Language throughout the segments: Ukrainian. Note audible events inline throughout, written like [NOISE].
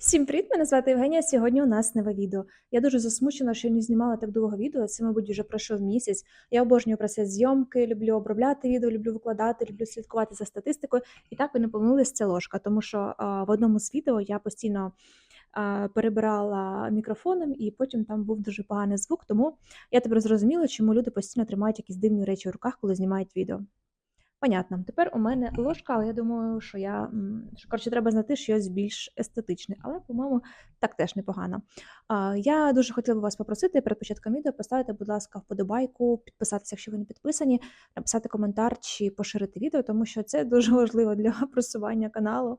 Всім привіт! Мене звати Євгенія. Сьогодні у нас нове відео. Я дуже засмучена, що не знімала так довго відео. Це, мабуть, вже пройшов місяць. Я обожнюю процес зйомки, люблю обробляти відео, люблю викладати, люблю слідкувати за статистикою. І так ви не помилились, це ложка, тому що а, в одному з відео я постійно перебирала мікрофоном, і потім там був дуже поганий звук. Тому я тепер зрозуміла, чому люди постійно тримають якісь дивні речі в руках, коли знімають відео. Понятно. Тепер у мене ложка, але я думаю, що я що, коротше, треба знайти щось більш естетичне, але, по-моєму, так теж непогано. А, я дуже хотіла би вас попросити перед початком відео поставити, будь ласка, вподобайку, підписатися, якщо ви не підписані, написати коментар чи поширити відео, тому що це дуже важливо для просування каналу.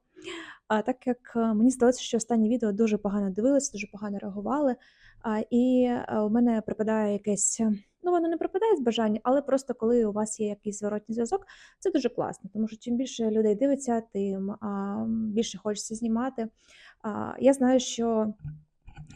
А, так як е, мені здалося, що останні відео дуже погано дивилися, дуже погано реагували. А, і е, у мене припадає якесь. Ну, воно не припадає з бажання, але просто коли у вас є якийсь зворотній зв'язок, це дуже класно, тому що чим більше людей дивиться, тим а, більше хочеться знімати. А, я знаю, що.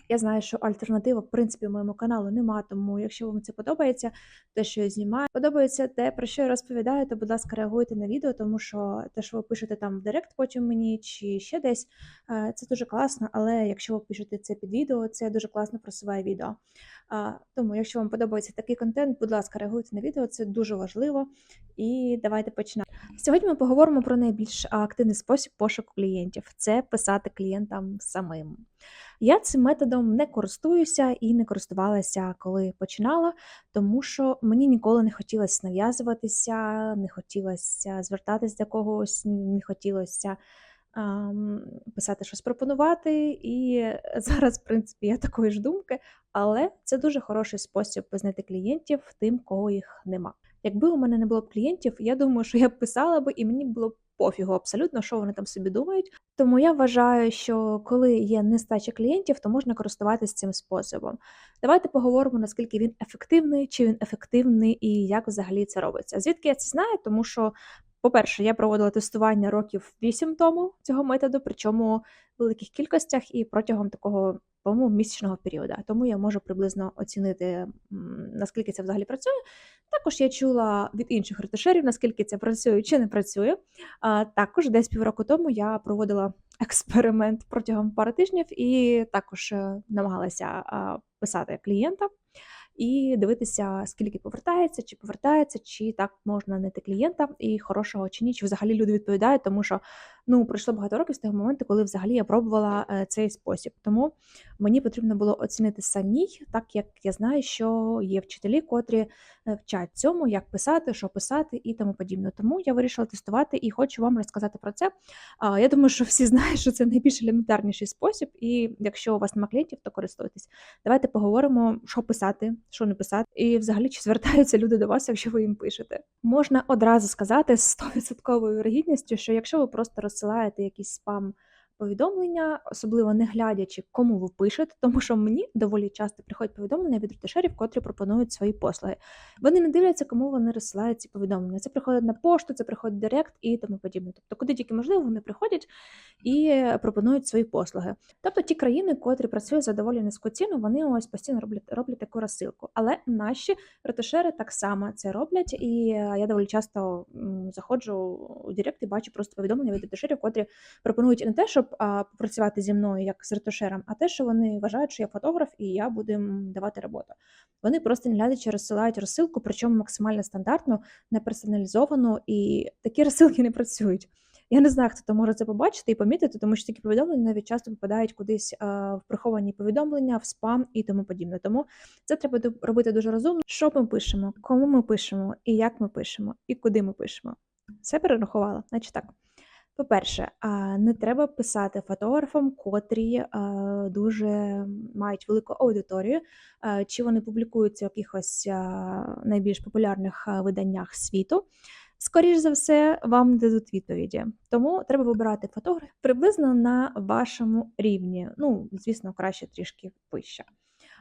Я знаю, що альтернатива, в принципі, моєму каналу нема, тому якщо вам це подобається, те, що я знімаю, подобається те, про що я розповідаю, то, будь ласка, реагуйте на відео, тому що те, що ви пишете там в директ потім мені чи ще десь, е, це дуже класно, але якщо ви пишете це під відео, це дуже класно просуває відео. Тому, якщо вам подобається такий контент, будь ласка, реагуйте на відео, це дуже важливо. І давайте почнемо. Сьогодні ми поговоримо про найбільш активний спосіб пошуку клієнтів це писати клієнтам самим. Я цим методом не користуюся і не користувалася, коли починала, тому що мені ніколи не хотілося нав'язуватися, не хотілося звертатись до когось, не хотілося писати щось пропонувати. І [LAUGHS] зараз, в принципі, я такої ж думки, але це дуже хороший спосіб знайти клієнтів тим, кого їх нема. Якби у мене не було б клієнтів, я думаю, що я б писала би, і мені було б пофігу абсолютно, що вони там собі думають. Тому я вважаю, що коли є нестача клієнтів, то можна користуватися цим способом. Давайте поговоримо, наскільки він ефективний, чи він ефективний і як взагалі це робиться. Звідки я це знаю? Тому що, по-перше, я проводила тестування років 8 тому цього методу, причому в великих кількостях і протягом такого по-моєму, місячного періоду. Тому я можу приблизно оцінити, наскільки це взагалі працює. Також я чула від інших ретушерів, наскільки це працює чи не працює. А, також десь півроку тому я проводила експеримент протягом пари тижнів і також е, намагалася писати клієнта і дивитися, скільки повертається, чи повертається, чи так можна знайти клієнта і хорошого чи ні, чи взагалі люди відповідають, тому що ну пройшло багато років з того моменту, коли взагалі я пробувала е, цей спосіб. Тому мені потрібно було оцінити самій, так як я знаю, що є вчителі, котрі е, вчать цьому, як писати, що писати і тому подібне. Тому я вирішила тестувати і хочу вам розказати про це. Я думаю, що всі знають, що це найбільш елементарніший спосіб, і якщо у вас немає клієнтів, то користуйтесь. Давайте поговоримо, що писати, що не писати, і взагалі чи звертаються люди до вас, якщо ви їм пишете. Можна одразу сказати з 100% вірогідністю, що якщо ви просто розсилаєте якийсь спам. Повідомлення, особливо не глядячи, кому ви пишете, тому що мені доволі часто приходять повідомлення від ретушерів, котрі пропонують свої послуги. Вони не дивляться, кому вони розсилають ці повідомлення. Це приходить на пошту, це приходить директ і тому подібне. Тобто, куди тільки можливо, вони приходять і пропонують свої послуги. Тобто ті країни, котрі працюють за доволі низьку ціну, вони ось постійно роблять роблять таку розсилку. Але наші ретушери так само це роблять, і я доволі часто заходжу у директ і бачу просто повідомлення від ретушерів, котрі пропонують не те, щоб а, попрацювати зі мною як з ретушером, а те, що вони вважають, що я фотограф і я буду їм давати роботу. Вони просто не глядячи розсилають розсилку, причому максимально стандартну, не персоналізовану, і такі розсилки не працюють. Я не знаю, хто то може це побачити і помітити, тому що такі повідомлення навіть часто попадають кудись в приховані повідомлення, в спам і тому подібне. Тому це треба робити дуже розумно. Що ми пишемо, кому ми пишемо, і як ми пишемо, і куди ми пишемо. Все перерахувала, значить так. По-перше, не треба писати фотографам, котрі дуже мають велику аудиторію, чи вони публікуються в якихось найбільш популярних виданнях світу. Скоріш за все, вам дадуть відповіді. Тому треба вибирати фотографів приблизно на вашому рівні. Ну, звісно, краще трішки вище.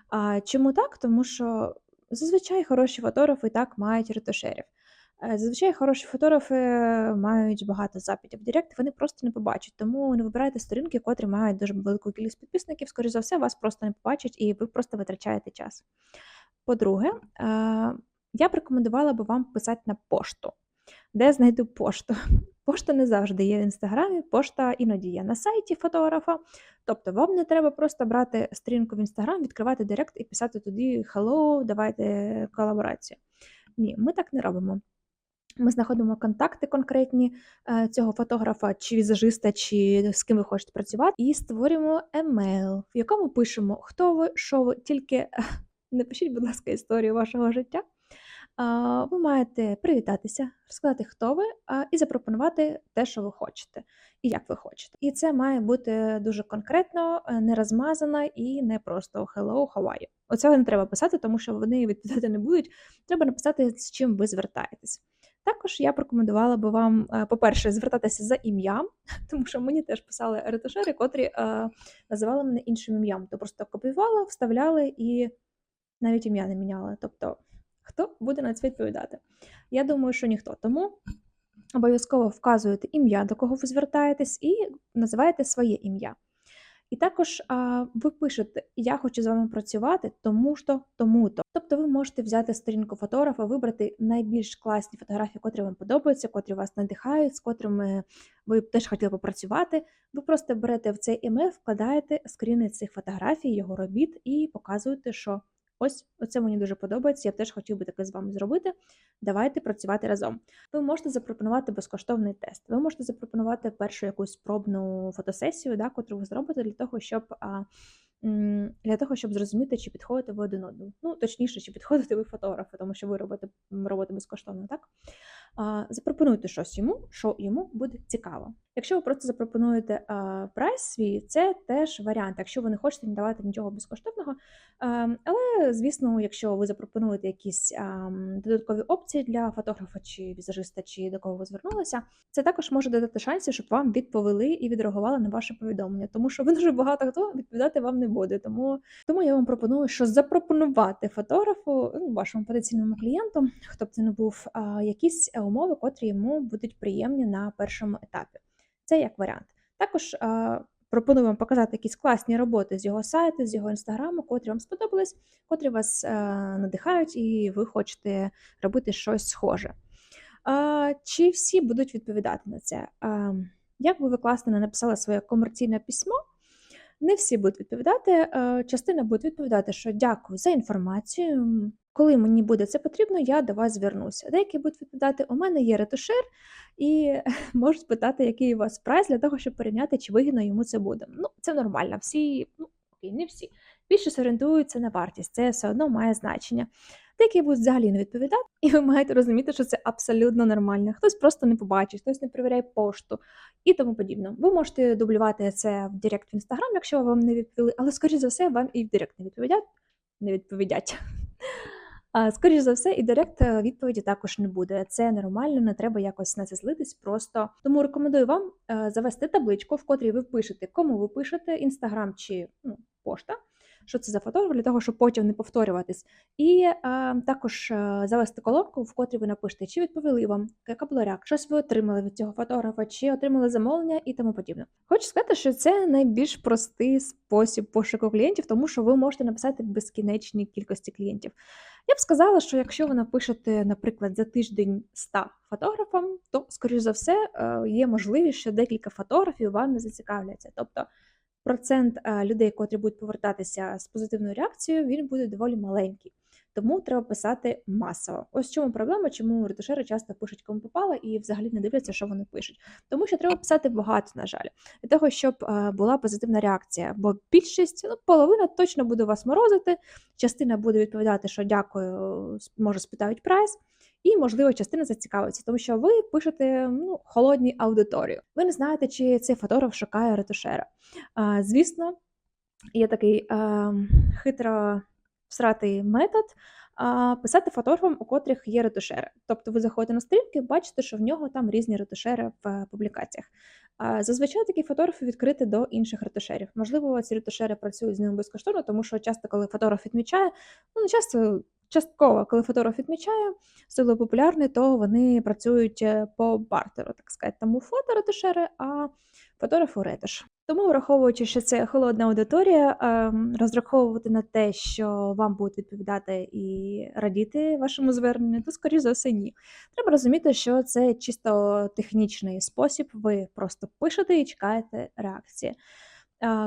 А чому так? Тому що зазвичай хороші фотографи так мають ретушерів. Е, Зазвичай хороші фотографи мають багато запитів в Директ, вони просто не побачать. Тому не вибирайте сторінки, котрі мають дуже велику кількість підписників. Скоріше за все, вас просто не побачать і ви просто витрачаєте час. По-друге, е, я б рекомендувала би вам писати на пошту. Де знайду пошту? [LAUGHS] Пошта не завжди є в інстаграмі, пошта іноді є на сайті фотографа. Тобто вам не треба просто брати сторінку в інстаграм, відкривати директ і писати туди Hello, давайте колаборацію. Ні, ми так не робимо. Ми знаходимо контакти конкретні е, цього фотографа, чи візажиста, чи з ким ви хочете працювати, і створюємо емейл, в якому пишемо, хто ви, що ви, тільки [LAUGHS] не пишіть, будь ласка, історію вашого життя. Ви маєте привітатися, розказати, хто ви, і запропонувати те, що ви хочете, і як ви хочете. І це має бути дуже конкретно, е, не розмазано і не просто hello, how are you. Оцього не треба писати, тому що вони відповідати не будуть. Треба написати, з чим ви звертаєтесь. Також я б рекомендувала би вам, е, по-перше, звертатися за ім'ям, [LAUGHS] тому що мені теж писали ретушери, котрі е, називали мене іншим ім'ям. То просто копіювала, вставляли і навіть ім'я не міняли. Тобто, хто буде на це відповідати? Я думаю, що ніхто. Тому обов'язково вказуєте ім'я, до кого ви звертаєтесь, і називаєте своє ім'я. І також а, ви пишете Я хочу з вами працювати, тому що тому-то. Тобто ви можете взяти сторінку фотографа, вибрати найбільш класні фотографії, котрі вам подобаються, котрі вас надихають, з котрими ви б теж хотіли попрацювати. Ви просто берете в цей емейл, вкладаєте скріни цих фотографій, його робіт і показуєте, що ось оце мені дуже подобається. Я б теж хотів би таке з вами зробити. Давайте працювати разом. Ви можете запропонувати безкоштовний тест. Ви можете запропонувати першу якусь пробну фотосесію, да, котру ви зробите для того, щоб а, для того, щоб зрозуміти, чи підходите ви один одному. Ну, точніше, чи підходите ви фотографи, тому що ви робите роботи безкоштовно, так? А, запропонуйте щось йому, що йому буде цікаво. Якщо ви просто запропонуєте а, прайс свій, це теж варіант, якщо ви не хочете не давати нічого безкоштовного. А, але, звісно, якщо ви запропонуєте якісь додаткові опції для фотографа чи візажиста, чи до кого ви звернулися, це також може додати шансів, щоб вам відповіли і відреагували на ваше повідомлення, тому що ви дуже багато хто відповідати вам не буде. Тому, тому я вам пропоную, що запропонувати фотографу, ну, вашому потенційному клієнту, хто б це не був, якісь умови, котрі йому будуть приємні на першому етапі. Це як варіант. Також пропоную вам показати якісь класні роботи з його сайту, з його інстаграму, котрі вам сподобались, котрі вас а, надихають, і ви хочете робити щось схоже. Чи всі будуть відповідати на це? Як би ви класно не написали своє комерційне письмо, не всі будуть відповідати. е, Частина буде відповідати, що дякую за інформацію. Коли мені буде це потрібно, я до вас звернуся. Деякі будуть відповідати, у мене є ретушер, і [LAUGHS] можуть спитати, який у вас прайс для того, щоб порівняти, чи вигідно йому це буде. Ну, це нормально. Всі, ну окей, не всі. Більшість орієнтуються на вартість, це все одно має значення. Деякі будуть взагалі не відповідати, і ви маєте розуміти, що це абсолютно нормально. Хтось просто не побачить, хтось не перевіряє пошту і тому подібне. Ви можете дублювати це в Директ в Інстаграм, якщо вам не відповіли, але, скоріш за все, вам і в Директ не відповідять. Не відповідять. [LAUGHS] А, Скоріш за все, і директ е, відповіді також не буде. Це нормально, не треба якось на це злитись. Просто тому рекомендую вам е, завести табличку, в котрій ви пишете, кому ви пишете, інстаграм чи ну, пошта. Що це за фотограф, для того, щоб потім не повторюватись, і е, також е, завести колонку, в котрій ви напишете, чи відповіли вам, яка була реакція, щось ви отримали від цього фотографа, чи отримали замовлення і тому подібне. Хочу сказати, що це найбільш простий спосіб пошуку клієнтів, тому що ви можете написати безкінечній кількості клієнтів. Я б сказала, що якщо ви напишете, наприклад, за тиждень 100 фотографам, то, скоріш за все, е, є можливість, що декілька фотографів вам не зацікавляться. Тобто процент е, людей, котрі будуть повертатися з позитивною реакцією, він буде доволі маленький. Тому треба писати масово. Ось чому проблема, чому ретушери часто пишуть кому попало і взагалі не дивляться, що вони пишуть. Тому що треба писати багато, на жаль, для того, щоб е, була позитивна реакція. Бо більшість, ну, половина точно буде вас морозити, частина буде відповідати, що дякую, може спитають прайс. І, можливо, частина зацікавиться, тому що ви пишете ну, холодній аудиторію. Ви не знаєте, чи цей фотограф шукає ретушера. А, Звісно, є такий а, хитро всратий метод писати фотографам, у котрих є ретушери. Тобто ви заходите на сторінки, бачите, що в нього там різні ретушери в е, публікаціях. Зазвичай такі фотографи відкриті до інших ретушерів. Можливо, ці ретушери працюють з ними безкоштовно, тому що часто, коли фотограф відмічає, ну не часто. Частково, коли фотограф відмічає силу популярний, то вони працюють е, по бартеру, так сказати. Тому фото ретушери, а фотографу ретуш. Тому, враховуючи, що це холодна аудиторія, ем, розраховувати на те, що вам будуть відповідати і радіти вашому зверненню, то скоріш за все ні. Треба розуміти, що це чисто технічний спосіб. Ви просто пишете і чекаєте реакції.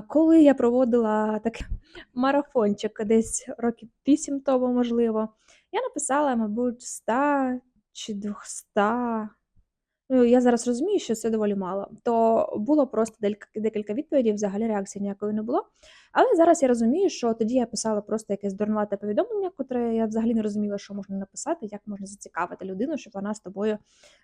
Коли я проводила такий [LAUGHS] марафончик десь років 8 тому, можливо, я написала, мабуть, 100 чи 200 Ну, я зараз розумію, що це доволі мало. То було просто декілька відповідей, взагалі реакції ніякої не було. Але зараз я розумію, що тоді я писала просто якесь дурнувате повідомлення, котре я взагалі не розуміла, що можна написати, як можна зацікавити людину, щоб вона з тобою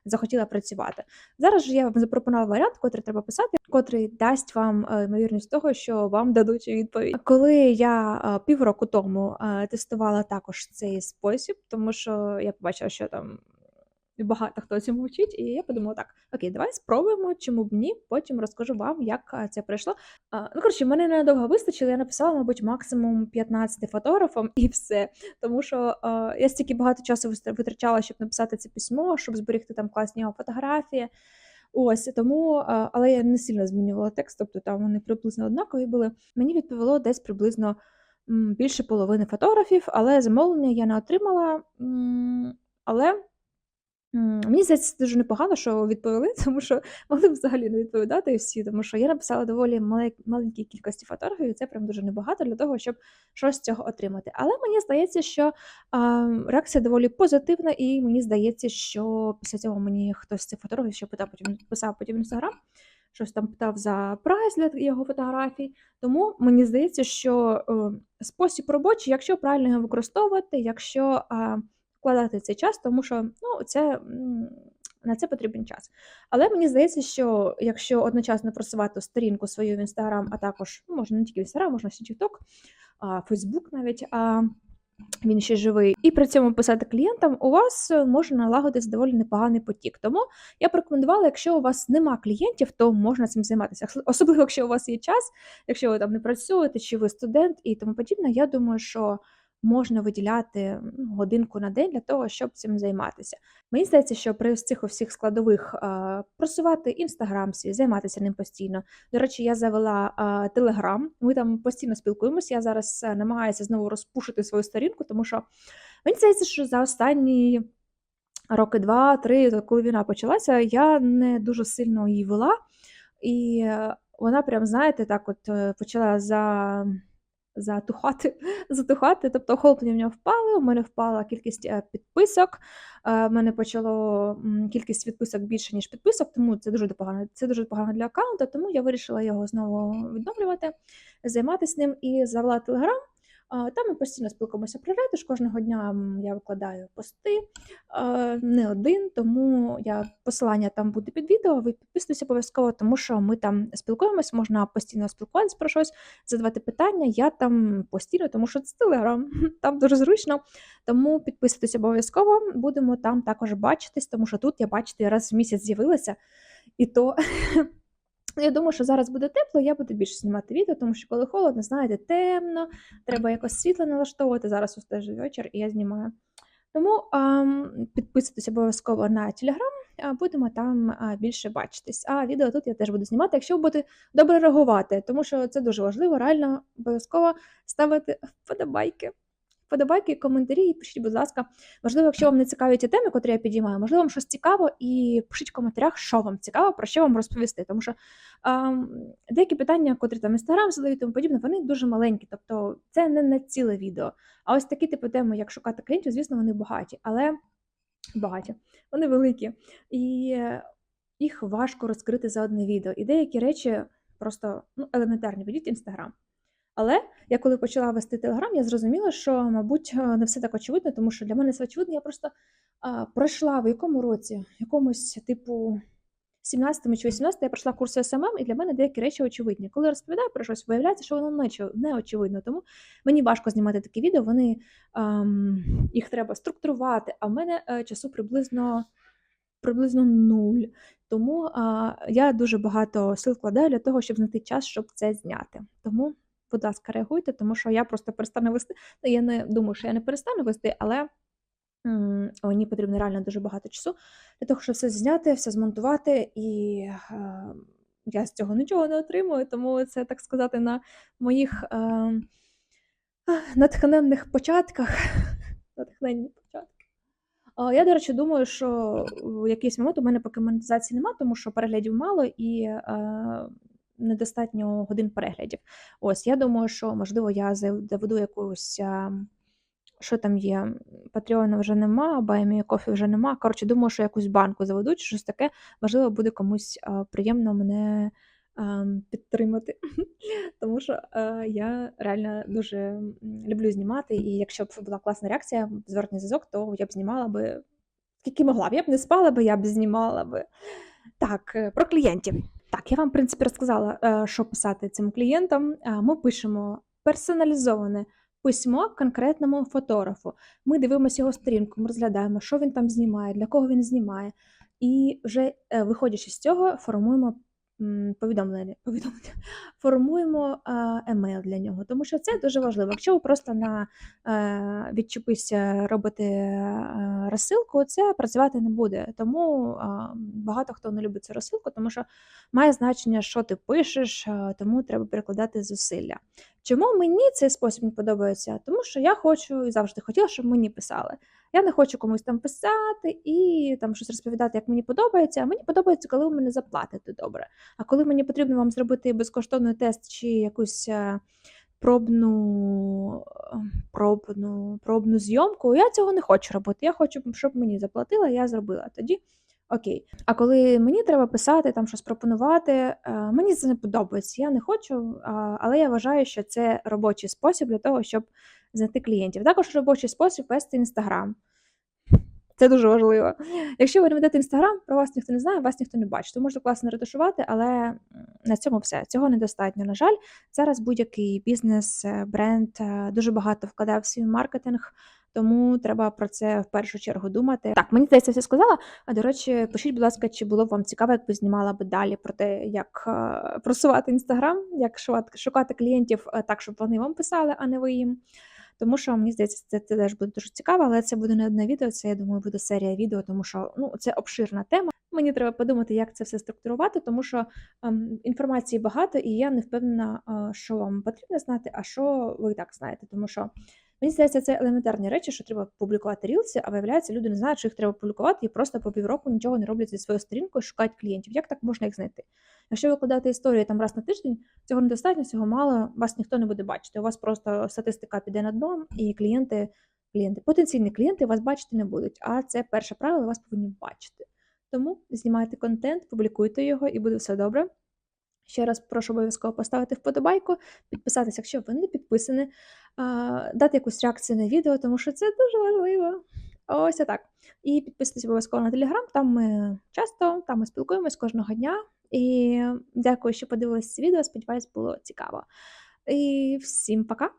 захотіла працювати. Зараз же я вам запропонувала варіант, котрий треба писати, котрий дасть вам е, ймовірність того, що вам дадуть відповідь. Коли я е, півроку тому е, тестувала також цей спосіб, тому що я побачила, що там багато хто цьому вчить, і я подумала так: окей, давай спробуємо, чому б ні. Потім розкажу вам, як це пройшло. Ну коротше, мене недовго вистачило. Я написала, мабуть, максимум 15 фотографам [LAUGHS] і все. Тому що я стільки багато часу витрачала, щоб написати це письмо, щоб зберегти там класні фотографії. Ось тому, але я не сильно змінювала текст, тобто там вони приблизно однакові були. Мені відповіло десь приблизно більше половини фотографів, але замовлення я не отримала. Але мені здається, це дуже непогано, що відповіли, [LAUGHS] тому що могли б взагалі не відповідати всі, тому що я написала доволі маленькій кількості фотографів, і це прям дуже небагато для того, щоб щось з цього отримати. Але мені здається, що, а, реакція доволі позитивна, і мені здається, що після цього мені хтось з цих фотографів ще питав, потім писав потім Інстаграм, щось там питав за прайс для його фотографій. Тому мені здається, що, е, спосіб робочий, якщо правильно його використовувати, якщо, а вкладати цей час, тому що ну, це, на це потрібен час. Але мені здається, що якщо одночасно просувати сторінку свою в Інстаграм, а також ну, можна не тільки в Інстаграм, можна ще TikTok, Фейсбук навіть. А, він ще живий, і при цьому писати клієнтам, у вас може налагодитись доволі непоганий потік. Тому я б рекомендувала, якщо у вас нема клієнтів, то можна цим займатися. Особливо, якщо у вас є час, якщо ви там не працюєте, чи ви студент і тому подібне. Я думаю, що можна виділяти годинку на день для того, щоб цим займатися. Мені здається, що при цих усіх складових просувати інстаграм свій, займатися ним постійно. До речі, я завела телеграм, ми там постійно спілкуємося. Я зараз е, намагаюся знову розпушити свою сторінку, тому що мені здається, що за останні. Роки два-три, коли війна почалася, я не дуже сильно її вела, і е, вона прям, знаєте, так от е, почала за затухати, [LAUGHS] затухати, тобто охоплення в нього впали, у мене впала кількість е, підписок, е, в мене почало кількість відписок більше, ніж підписок, тому це дуже погано. Це дуже погано для аккаунту, тому я вирішила його знову відновлювати, займатися ним і завела телеграм. Там ми постійно спілкуємося про ретиш. Кожного дня я викладаю пости не один, тому я посилання там буде під відео. Ви підписуйтесь обов'язково, тому що ми там спілкуємось, можна постійно спілкуватися про щось, задавати питання. Я там постійно, тому що це телеграм, [LAUGHS] там дуже зручно. Тому підписуйтесь обов'язково, будемо там також бачитись, тому що тут я бачите, раз в місяць з'явилася, і то. [LAUGHS] Я думаю, що зараз буде тепло, я буду більше знімати відео, тому що коли холодно, знаєте, темно, треба якось світло налаштовувати. Зараз ось теж вечір і я знімаю. Тому а, підписуйтесь обов'язково на телеграм, будемо там а, більше бачитись. А відео тут я теж буду знімати, якщо будете добре реагувати, тому що це дуже важливо, реально обов'язково ставити вподобайки вподобайки, коментарі і пишіть, будь ласка. Можливо, якщо вам не цікаві ті теми, котрі я підіймаю, можливо, вам щось цікаво, і пишіть в коментарях, що вам цікаво, про що вам розповісти. Тому що а, деякі питання, котрі там інстаграм задають, тому подібне, вони дуже маленькі, тобто це не на ціле відео. А ось такі типу теми, як шукати клієнтів, звісно, вони багаті, але багаті, вони великі. І їх важко розкрити за одне відео. І деякі речі просто ну, елементарні, ведіть інстаграм. Але я коли почала вести Телеграм, я зрозуміла, що, мабуть, е, не все так очевидно, тому що для мене все очевидно, я просто а, пройшла в якому році, якомусь, типу, 17 чи 18 я пройшла курси СММ, і для мене деякі речі очевидні. Коли розповідаю про щось, виявляється, що воно не очевидно. Тому мені важко знімати такі відео, вони ем, їх треба структурувати, а в мене е, часу приблизно приблизно нуль. Тому е, я дуже багато сил вкладаю для того, щоб знайти час, щоб це зняти. Тому будь ласка, реагуйте, тому що я просто перестану вести. Ну, я не думаю, що я не перестану вести, але мені потрібно реально дуже багато часу для того, щоб все зняти, все змонтувати і е, я з цього нічого не отримую, тому це, так сказати, на моїх е, натхненних початках. [LAUGHS] Натхненні початки. Я, до речі, думаю, що в якийсь момент у мене поки монетизації нема, тому що переглядів мало і е, недостатньо годин переглядів. Ось, я думаю, що можливо я заведу якусь. Що там є? Патреона вже нема, Баймі Кофі вже нема. Коротше, думаю, що якусь банку заведуть, щось таке, можливо, буде комусь приємно мене підтримати. [LAUGHS] Тому що я реально дуже люблю знімати, і якщо б була класна реакція, зворотний зв'язок, то я б знімала би скільки могла б. Я б не спала би, я б знімала би. Так, е, про клієнтів. Так, я вам, в принципі, розказала, е, що писати цим клієнтам. Ми пишемо персоналізоване письмо конкретному фотографу. Ми дивимося його сторінку, ми розглядаємо, що він там знімає, для кого він знімає. І вже е, виходячи з цього, формуємо повідомлення, повідомлення формуємо емейл для нього, тому що це дуже важливо. Якщо ви просто на е, відчепися робите е, розсилку, це працювати не буде. Тому багато хто не любить цю розсилку, тому що має значення, що ти пишеш, тому треба перекладати зусилля. Чому мені цей спосіб не подобається? Тому що я хочу і завжди хотіла, щоб мені писали. Я не хочу комусь там писати і там щось розповідати, як мені подобається. А мені подобається, коли ви мене заплатите добре. А коли мені потрібно вам зробити безкоштовний тест чи якусь е, пробну пробну, пробну зйомку, я цього не хочу робити. Я хочу, щоб мені заплатили, я зробила тоді. Окей. А коли мені треба писати, там щось пропонувати, е, мені це не подобається. Я не хочу, але я вважаю, що це робочий спосіб для того, щоб знайти клієнтів. Також робочий спосіб вести інстаграм. Це дуже важливо. Якщо ви не ведете інстаграм, про вас ніхто не знає, вас ніхто не бачить. Ви можете класно ретушувати, але на цьому все. Цього недостатньо. На жаль, зараз будь-який бізнес, е, бренд е, дуже багато вкладає в свій маркетинг. Тому треба про це в першу чергу думати. Так, мені здається, все сказала. А до речі, пишіть, будь ласка, чи було б вам цікаво, якби знімала би далі про те, як е, просувати інстаграм, як шукати клієнтів так, щоб вони вам писали, а не ви їм. Тому що мені здається, це, це теж буде дуже цікаво, але це буде не одне відео, це я думаю, буде серія відео, тому що ну це обширна тема. Мені треба подумати, як це все структурувати, тому що ем, інформації багато, і я не впевнена, е, що вам потрібно знати, а що ви і так знаєте, тому що. Мені здається, це елементарні речі, що треба публікувати рілси, а виявляється, люди не знають, що їх треба публікувати, і просто по півроку нічого не роблять зі своєю сторінкою, шукають клієнтів. Як так можна їх знайти? Якщо ви викладаєте історію там раз на тиждень, цього недостатньо, цього мало, вас ніхто не буде бачити. У вас просто статистика піде на дно, і клієнти, клієнти, потенційні клієнти вас бачити не будуть. А це перше правило, вас повинні бачити. Тому знімайте контент, публікуйте його, і буде все добре. Ще раз прошу обов'язково поставити вподобайку, підписатися, якщо ви не підписані, дати якусь реакцію на відео, тому що це дуже важливо. Ось так. І підписуйтесь обов'язково на телеграм, там ми часто, там ми спілкуємось кожного дня. І дякую, що подивилися це відео. Сподіваюсь, було цікаво. І всім пока!